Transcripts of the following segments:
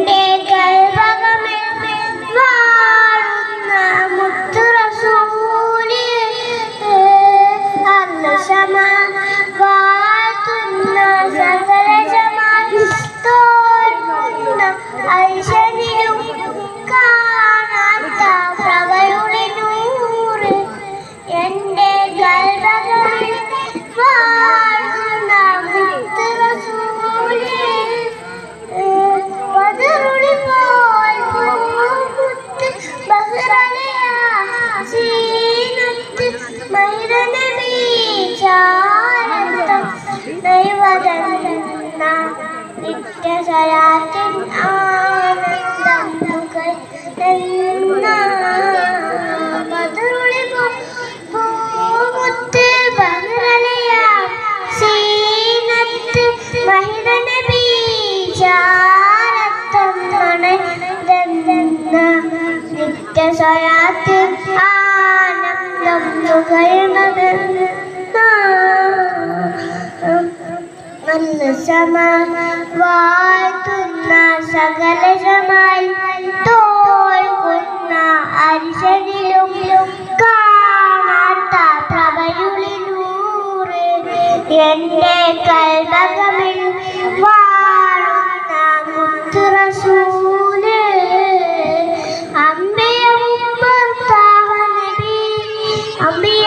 கொண்டே கல் ചാരത്തം മണതെന്ന നിത്യസ്വരാത്ത് ആനന്ദം നല്ല സമ വാഴ്ത്തുന്ന സകല സമായി തോൽക്കുന്ന അരിശനിലും കാണാത്ത പ്രഭയുളിലൂറ് എന്റെ കൽബകമിൽ വാഴുന്ന മുത്തുറസൂൽ അമ്പയും നബി അമ്പിയ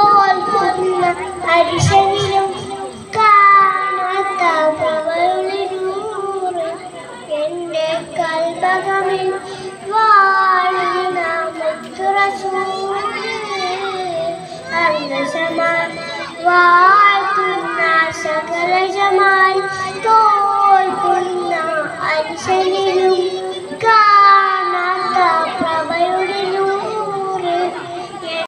Wah.